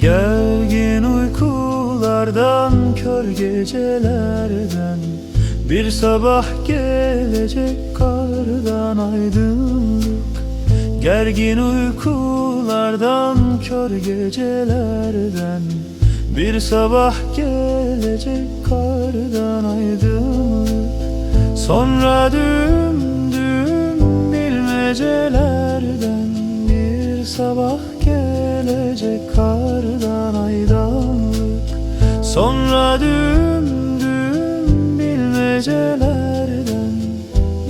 Gergin uykulardan kör gecelerden. Bir sabah gelecek kardan aydınlık. Gergin uykulardan kör gecelerden. Bir sabah gelecek kardan aydınlık. Sonra düm düm bilmecelerden Bir sabah gelecek Sonra düm düm bilmecelerden.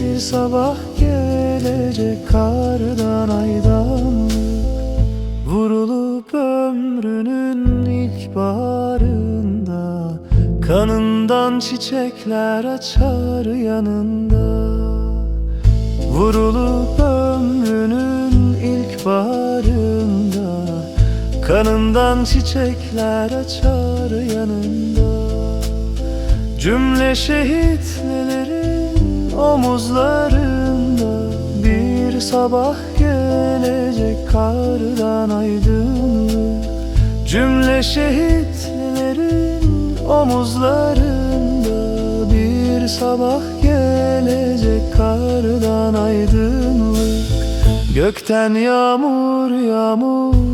Bir sabah gelecek kardan aydınlık Vurulup ömrünün ilk baharında. Kanından çiçekler açar yanında. Vurulup Kanından çiçekler açar yanında. Cümle şehitlerin omuzlarında. Bir sabah gelecek kardan aydınlık. Cümle şehitlerin omuzlarında. Bir sabah gelecek kardan aydınlık. Gökten yağmur yağmur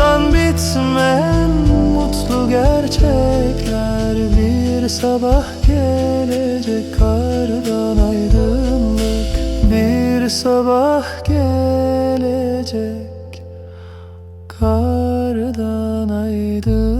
bitmeyen mutlu gerçekler. Bir sabah gelecek kardan aydınlık. Bir sabah gelecek kardan aydınlık